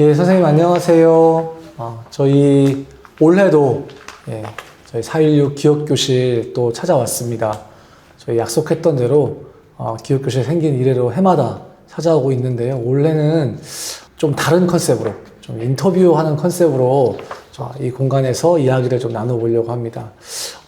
예, 선생님 안녕하세요. 아, 저희 올해도 예, 저희 416 기억교실 또 찾아왔습니다. 저희 약속했던 대로 어, 기억교실 생긴 이래로 해마다 찾아오고 있는데요. 올해는 좀 다른 컨셉으로, 좀 인터뷰하는 컨셉으로 저이 공간에서 이야기를 좀 나눠보려고 합니다.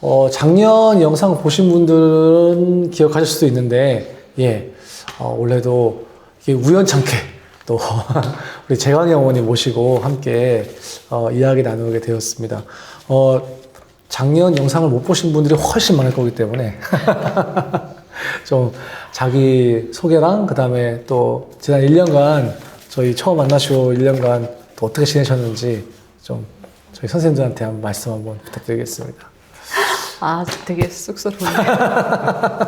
어, 작년 영상 보신 분들은 기억하실 수도 있는데, 예, 어, 올해도 이게 우연찮게 또 우리 재광이 어머니 모시고 함께 어, 이야기 나누게 되었습니다. 어, 작년 영상을 못 보신 분들이 훨씬 많을 거기 때문에 좀 자기 소개랑 그 다음에 또 지난 1년간 저희 처음 만나시고 1년간 또 어떻게 지내셨는지 좀 저희 선생님들한테 한번 말씀 한번 부탁드리겠습니다. 아, 되게 쑥스러운데.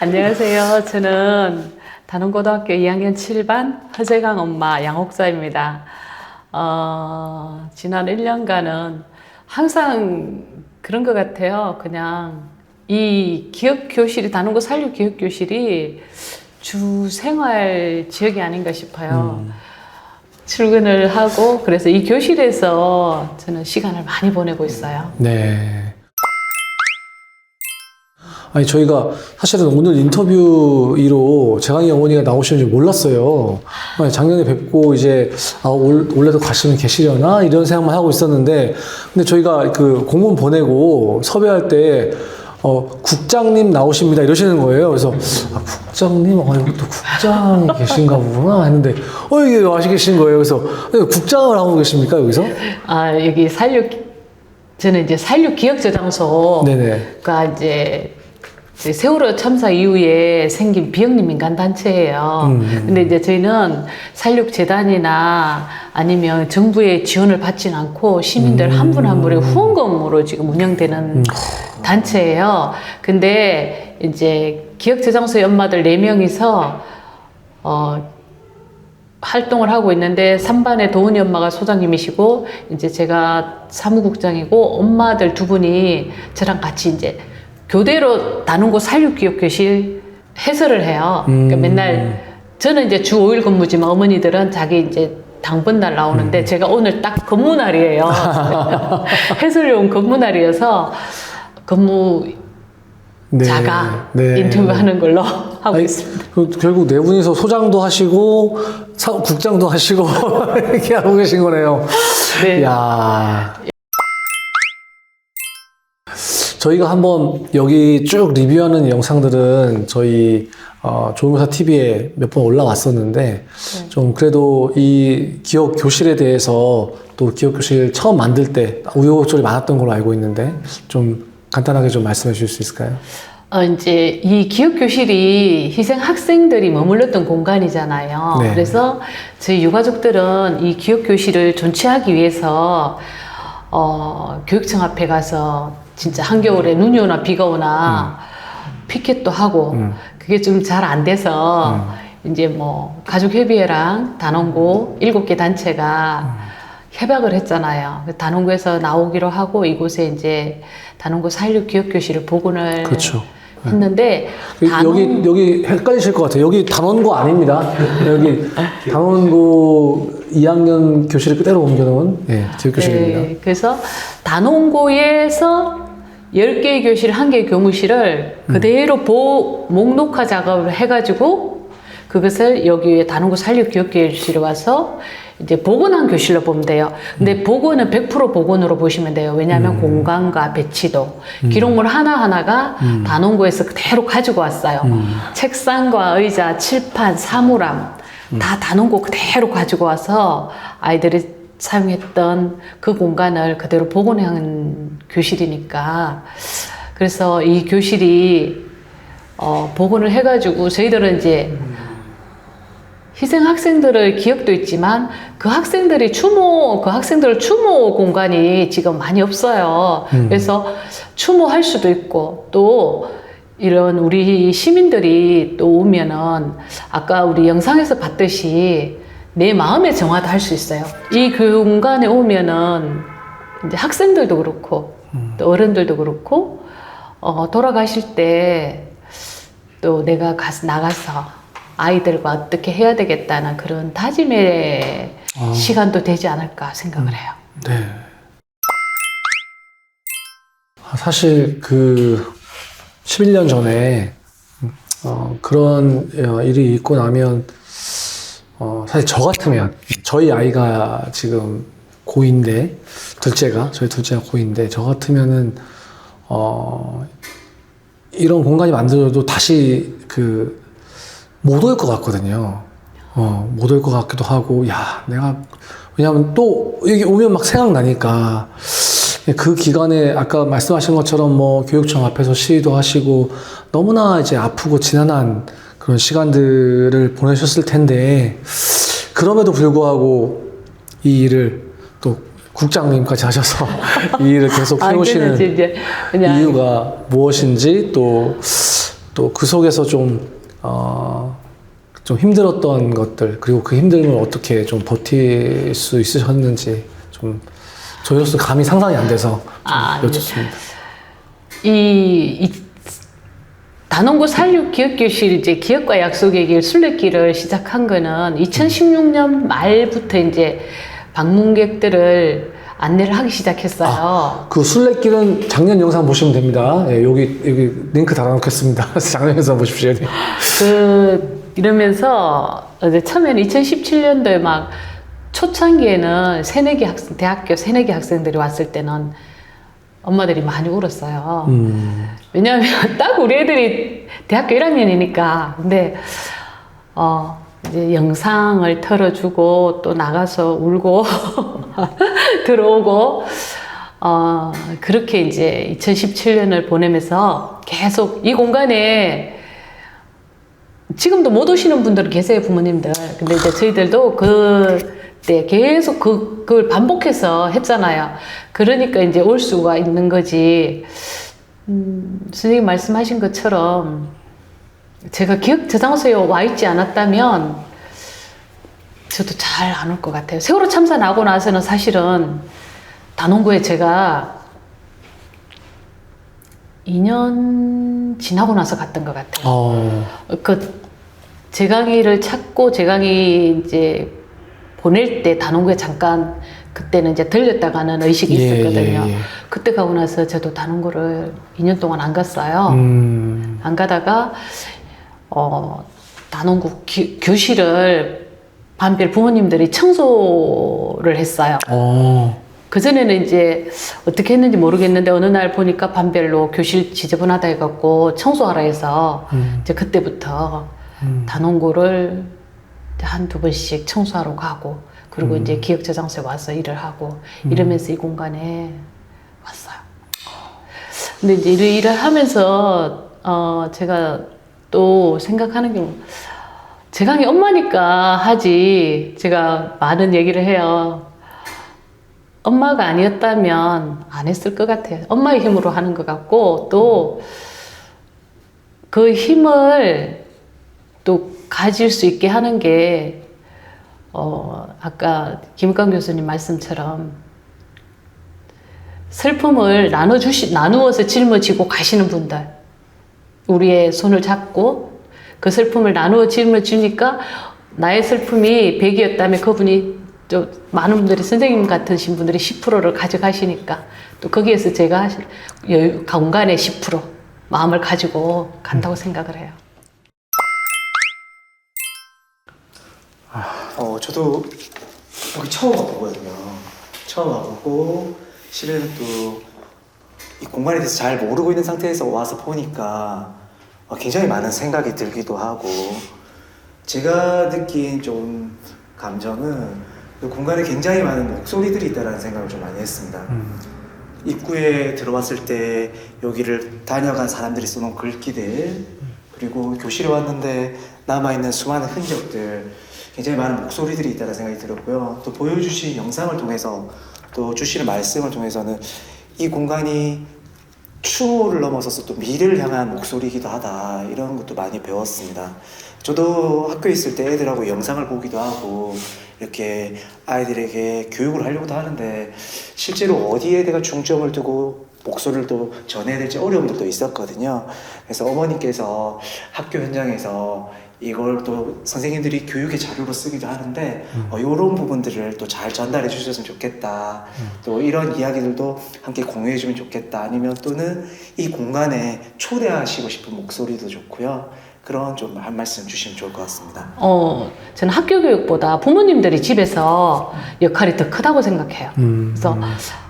안녕하세요. 저는 단원고등학교 2학년 7반 허재강 엄마 양옥사입니다. 어, 지난 1년간은 항상 그런 것 같아요. 그냥 이 기억교실이, 단원고 살육 기억교실이 주 생활 지역이 아닌가 싶어요. 출근을 하고 그래서 이 교실에서 저는 시간을 많이 보내고 있어요. 네. 아니 저희가 사실은 오늘 인터뷰로 재강이 어머니가 나오시는 줄 몰랐어요. 아니, 작년에 뵙고 이제 아, 올, 올해도 가시면 계시려나 이런 생각만 하고 있었는데 근데 저희가 그 공문 보내고 섭외할 때 어, 국장님 나오십니다 이러시는 거예요. 그래서 아, 국장님, 아, 여기 또 국장이 계신가 보구나 했는데 어 이게 와시 계신 거예요. 그래서 네, 국장을 하고 계십니까 여기서? 아, 여기 살육, 저는 이제 살육 기억 저 장소가 네네. 이제 세월호 참사 이후에 생긴 비영리 민간 단체예요. 음. 근데 이제 저희는 살육 재단이나 아니면 정부의 지원을 받지는 않고 시민들 음. 한분 한 분의 후원금으로 지금 운영되는 단체예요. 근데 이제 기억 저장소의 엄마들 네명이서 어 활동을 하고 있는데 3반의 도은이 엄마가 소장님이시고 이제 제가 사무국장이고 엄마들 두 분이 저랑 같이 이제 교대로 나누고 살육기억교실 해설을 해요. 그러니까 음. 맨날 저는 이제 주 5일 근무지만 어머니들은 자기 이제 당번날 나오는데 음. 제가 오늘 딱 근무날이에요. 해설용 근무날이어서 근무 네. 자가 네. 인터뷰하는 걸로 하고 아니, 있습니다. 그 결국 네 분이서 소장도 하시고 사- 국장도 하시고 이렇게 하고 계신 거네요. 네. 야. 저희가 한번 여기 쭉 리뷰하는 영상들은 저희 어, 조용사 TV에 몇 번 올라왔었는데 좀 그래도 이 기억 교실에 대해서 또 기억 교실 처음 만들 때 우여곡절이 많았던 걸로 알고 있는데 좀 간단하게 좀 말씀해 주실 수 있을까요? 어, 이제 이 기억교실이 희생 학생들이 머물렀던 공간이잖아요. 네. 그래서 저희 유가족들은 이 기억교실을 존치하기 위해서 어, 교육청 앞에 가서 진짜 한겨울에 눈이 오나 비가 오나 피켓도 하고 음. 그게 좀 잘 안 돼서 이제 뭐 가족협의회랑 단원고 일곱 개 단체가 협약을 했잖아요. 그 단원고에서 나오기로 하고 이곳에 이제 단원고 살육 기억교실을 복원을 그렇죠. 했는데 그 단원- 여기 여기 헷갈리실 것 같아요. 여기 단원고 아닙니다. 여기 단원고 2학년 교실을 그대로 옮겨놓은 예, 교육교실입니다. 네, 그래서 단원고에서 10개의 교실, 1개의 교무실을 음. 그대로 보, 목록화 작업을 해가지고 그것을 여기 단원고 살육 기억교실에 와서 이제 복원한 교실로 보면 돼요. 근데 음. 복원은 100% 복원으로 보시면 돼요. 왜냐하면 공간과 배치도 음. 기록물 하나하나가 단원고에서 그대로 가지고 왔어요. 음. 책상과 의자, 칠판, 사물함 다 단원고 그대로 가지고 와서 아이들이 사용했던 그 공간을 그대로 복원한 교실이니까 그래서 이 교실이 어, 복원을 해가지고 저희들은 이제 희생 학생들의 기억도 있지만 그 학생들이 추모, 그 학생들 추모 공간이 지금 많이 없어요. 그래서 추모할 수도 있고 또 이런 우리 시민들이 또 오면은 아까 우리 영상에서 봤듯이 내 마음의 정화도 할 수 있어요. 이 공간에 오면은 이제 학생들도 그렇고 또 어른들도 그렇고 어, 돌아가실 때 또 내가 가서 나가서 아이들과 어떻게 해야 되겠다는 그런 다짐의 아. 시간도 되지 않을까 생각을 해요. 네. 아, 사실 그 11년 전에 어, 그런 어, 일이 있고 나면 어, 사실 저 같으면 저희 아이가 지금 고2인데 둘째가 저희 둘째가 고2인데 저 같으면은 어, 이런 공간이 만들어도 다시 그 못 올 것 같거든요. 어, 못 올 것 같기도 하고, 야, 내가, 왜냐면 또 여기 오면 막 생각나니까, 그 기간에 아까 말씀하신 것처럼 뭐 교육청 앞에서 시위도 하시고, 너무나 이제 아프고 지난한 그런 시간들을 보내셨을 텐데, 그럼에도 불구하고 이 일을 또 국장님까지 하셔서 이 일을 계속 아, 해오시는 이유가 무엇인지 또 또 그 속에서 좀, 어, 좀 힘들었던 것들 그리고 그 힘듦을 어떻게 좀 버틸 수 있으셨는지 좀 저희로서 감이 상상이 안 돼서 좀 아, 네. 여쭙습니다. 이, 이 단원고 살육 기업교실 이제 기업과 약속의 길 순례길을 시작한 거는 2016년 말부터 이제 방문객들을 안내를 하기 시작했어요. 그 순례길은 작년 영상 보시면 됩니다. 예, 여기 여기 링크 달아놓겠습니다. 작년 영상 보십시오. 네. 그 이러면서 이제 처음에는 2017년도에 막 초창기에는 새내기 학생 대학교 새내기 학생들이 왔을 때는 엄마들이 많이 울었어요. 음, 왜냐하면 딱 우리 애들이 대학교 1학년이니까 근데 어 이제 영상을 틀어주고 또 나가서 울고 들어오고 어 그렇게 이제 2017년을 보내면서 계속 이 공간에 지금도 못 오시는 분들 계세요 부모님들. 근데 이제 저희들도 그때 계속 그, 그걸 반복해서 했잖아요. 그러니까 이제 올 수가 있는 거지. 음, 선생님 말씀하신 것처럼 제가 기억 저장소에 와 있지 않았다면 저도 잘 안 올 것 같아요. 세월호 참사 나고 나서는 사실은 단원고에 제가 2년 지나고 나서 갔던 것 같아요. 어, 그제 강의를 찾고 제 강의 이제 보낼 때 단원고에 잠깐 그때는 이제 들렸다 가는 의식이 예, 있었거든요. 예, 예. 그때 가고 나서 저도 단원고를 2년 동안 안 갔어요. 음, 안 가다가 어 단원고 기- 교실을 반별 부모님들이 청소를 했어요. 어, 그 전에는 이제 어떻게 했는지 모르겠는데 어느 날 보니까 반별로 교실 지저분하다 해갖고 청소하라 해서 음, 이제 그때부터 음. 단원고를 한 두 번씩 청소하러 가고 그리고 음. 이제 기억 저장소에 와서 일을 하고 이러면서 이 공간에 왔어요. 근데 이제 일을 하면서 어 제가 또 생각하는 게 뭐, 제 강이 엄마니까 하지 제가 많은 얘기를 해요. 엄마가 아니었다면 안 했을 것 같아요. 엄마의 힘으로 하는 것 같고 또 그 힘을 또 가질 수 있게 하는 게, 어, 아까 김강 교수님 말씀처럼 슬픔을 나눠주시, 나누어서 짊어지고 가시는 분들, 우리의 손을 잡고 그 슬픔을 나누어 짊어지니까 나의 슬픔이 100이었다면 그분이 또 많은 분들이 선생님 같으신 분들이 10%를 가져가시니까 또 거기에서 제가 여유, 공간의 10% 마음을 가지고 간다고 생각을 해요. 어, 저도 여기 처음 와보거든요. 처음 와보고 실은 또 이 공간에 대해서 잘 모르고 있는 상태에서 와서 보니까 어, 굉장히 많은 생각이 들기도 하고 제가 느낀 좀 감정은 이 공간에 굉장히 많은 목소리들이 있다는 생각을 좀 많이 했습니다. 음. 입구에 들어왔을 때 여기를 다녀간 사람들이 써놓은 글귀들 그리고 교실에 왔는데 남아있는 수많은 흔적들 굉장히 많은 목소리들이 있다는 생각이 들었고요 또 보여주신 영상을 통해서 또 주시는 말씀을 통해서는 이 공간이 추모를 넘어서서 또 미래를 향한 목소리이기도 하다 이런 것도 많이 배웠습니다 저도 학교에 있을 때 애들하고 영상을 보기도 하고 이렇게 아이들에게 교육을 하려고도 하는데 실제로 어디에 내가 중점을 두고 목소리를 또 전해야 될지 어려움들도 있었거든요. 그래서 어머니께서 학교 현장에서 이걸 또 선생님들이 교육의 자료로 쓰기도 하는데 어, 이런 부분들을 또 잘 전달해 주셨으면 좋겠다. 또 이런 이야기들도 함께 공유해 주면 좋겠다. 아니면 또는 이 공간에 초대하시고 싶은 목소리도 좋고요. 그런 좀 한 말씀 주시면 좋을 것 같습니다. 어, 저는 학교 교육보다 부모님들이 집에서 역할이 더 크다고 생각해요. 음. 그래서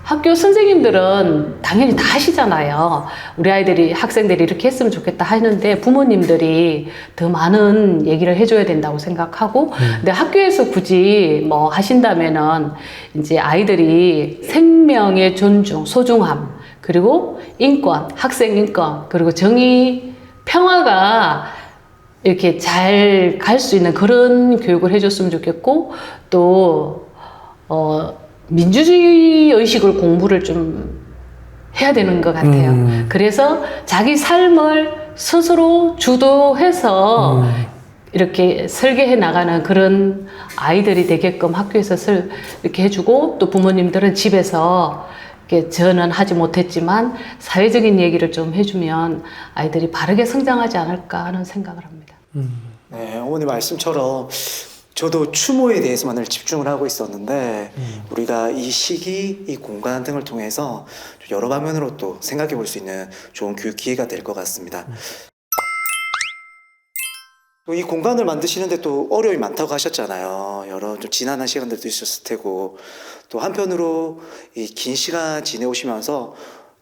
학교 선생님들은 당연히 다 하시잖아요. 우리 아이들이 학생들이 이렇게 했으면 좋겠다 하는데 부모님들이 더 많은 얘기를 해줘야 된다고 생각하고 근데 학교에서 굳이 뭐 하신다면은 이제 아이들이 생명의 존중, 소중함 그리고 인권, 학생 인권 그리고 정의, 평화가 이렇게 잘 갈 수 있는 그런 교육을 해줬으면 좋겠고 또 어, 민주주의 의식을 공부를 좀 해야 되는 것 같아요. 음. 그래서 자기 삶을 스스로 주도해서 이렇게 설계해 나가는 그런 아이들이 되게끔 학교에서 설, 이렇게 해주고 또 부모님들은 집에서 이렇게 저는 하지 못했지만 사회적인 얘기를 좀 해주면 아이들이 바르게 성장하지 않을까 하는 생각을 합니다. 네, 어머니 말씀처럼 저도 추모에 대해서만을 집중을 하고 있었는데 우리가 이 시기, 이 공간 등을 통해서 좀 여러 방면으로 또 생각해 볼 수 있는 좋은 교육 기회가 될 것 같습니다. 또이 공간을 만드시는데 또 어려움이 많다고 하셨잖아요. 여러 좀 지난한 시간들도 있었을 테고 또 한편으로 이 긴 시간 지내오시면서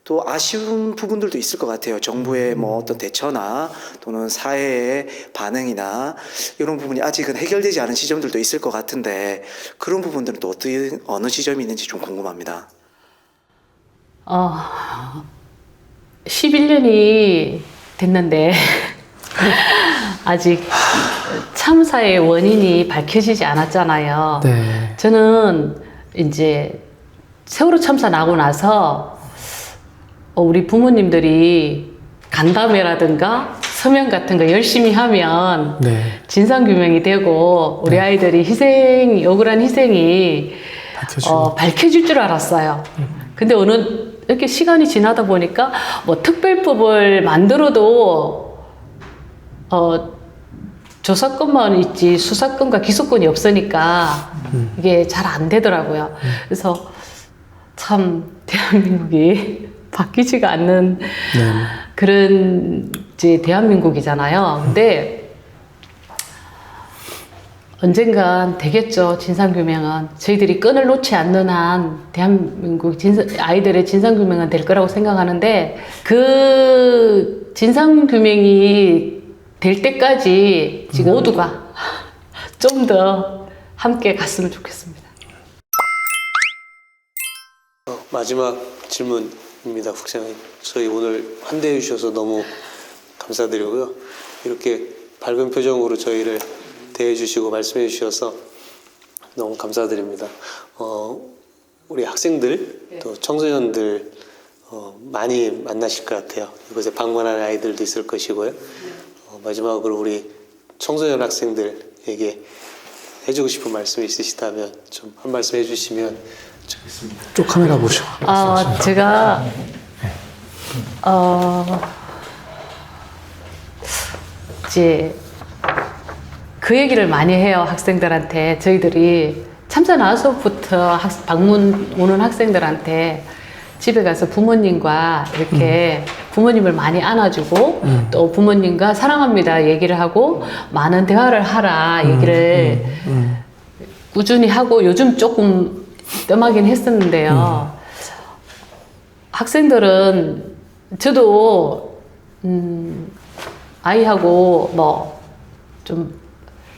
또 아쉬운 부분들도 있을 것 같아요. 정부의 뭐 어떤 대처나 또는 사회의 반응이나 이런 부분이 아직은 해결되지 않은 지점들도 있을 것 같은데 그런 부분들은 또 어떻게 어느 지점이 있는지 좀 궁금합니다. 어, 11년이 됐는데 아직 참사의 원인이 밝혀지지 않았잖아요. 네. 저는 이제 세월호 참사 나고 나서 어, 우리 부모님들이 간담회라든가 서명 같은 거 열심히 하면 네. 진상규명이 되고 우리 아이들이 희생, 억울한 희생이 밝혀주고. 어, 밝혀질 줄 알았어요. 근데 어느 이렇게 시간이 지나다 보니까 뭐 특별법을 만들어도 어, 조사권만 있지 수사권과 기소권이 없으니까 이게 잘 안 되더라고요. 그래서 참 대한민국이 바뀌지가 않는 네. 그런 이제 대한민국이잖아요. 근데 언젠간 되겠죠 진상규명은 저희들이 끈을 놓지 않는 한 대한민국 진상, 아이들의 진상규명은 될 거라고 생각하는데 그 진상규명이 될 때까지 지금 모두가 좀 더 함께 갔으면 좋겠습니다. 어, 마지막 질문 입니다, 국장님. 저희 오늘 환대해 주셔서 너무 감사드리고요. 이렇게 밝은 표정으로 저희를 대해 주시고 말씀해 주셔서 너무 감사드립니다. 어, 우리 학생들 또 청소년들 어, 많이 만나실 것 같아요. 이곳에 방문하는 아이들도 있을 것이고요. 어, 마지막으로 우리 청소년 학생들에게 해주고 싶은 말씀 있으시다면 좀 한 말씀 해주시면. 쪽 카메라 보시고. 어, 제가 어 이제 그 얘기를 많이 해요 학생들한테. 저희들이 참사 나서부터 학- 방문 오는 학생들한테 집에 가서 부모님과 이렇게 부모님을 많이 안아주고 또 부모님과 사랑합니다 얘기를 하고 많은 대화를 하라 얘기를 꾸준히 하고 요즘 조금 뜸하긴 했었는데요. 학생들은 저도 음, 아이하고 뭐 좀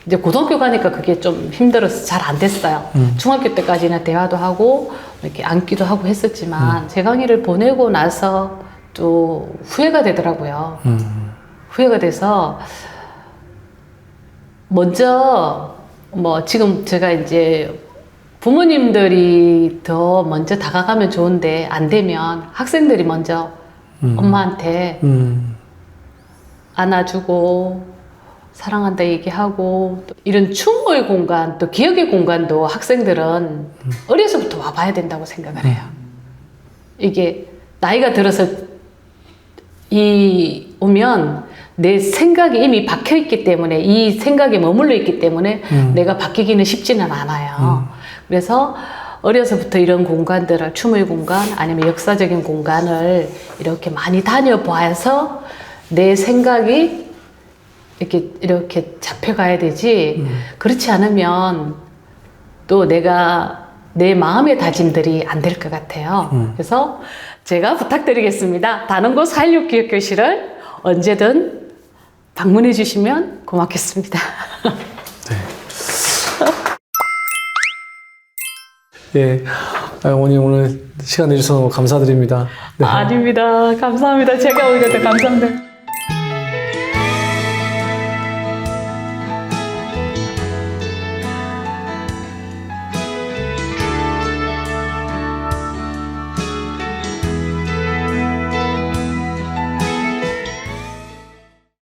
이제 고등학교 가니까 그게 좀 힘들어서 잘 안 됐어요. 중학교 때까지는 대화도 하고 이렇게 앉기도 하고 했었지만 제 강의를 보내고 나서 또 후회가 되더라고요. 음. 후회가 돼서 먼저 뭐 지금 제가 이제 부모님들이 더 먼저 다가가면 좋은데 안 되면 학생들이 먼저 엄마한테 음. 안아주고 사랑한다 얘기하고 또 이런 추모의 공간 또 기억의 공간도 학생들은 어려서부터 와봐야 된다고 생각을 해요. 이게 나이가 들어서 이 오면 내 생각이 이미 박혀 있기 때문에 이 생각에 머물러 있기 때문에 내가 바뀌기는 쉽지는 않아요. 그래서 어려서부터 이런 공간들을 춤의 공간 아니면 역사적인 공간을 이렇게 많이 다녀봐서 내 생각이 이렇게 이렇게 잡혀가야 되지 그렇지 않으면 또 내가 내 마음의 다짐들이 안 될 것 같아요. 그래서 제가 부탁드리겠습니다. 다른곳 416 교육교실을 언제든 방문해 주시면 고맙겠습니다. 예, 아, 어머니 오늘 시간 내주셔서 감사드립니다. 네. 아닙니다. 감사합니다. 제가 오히려 더 감사합니다.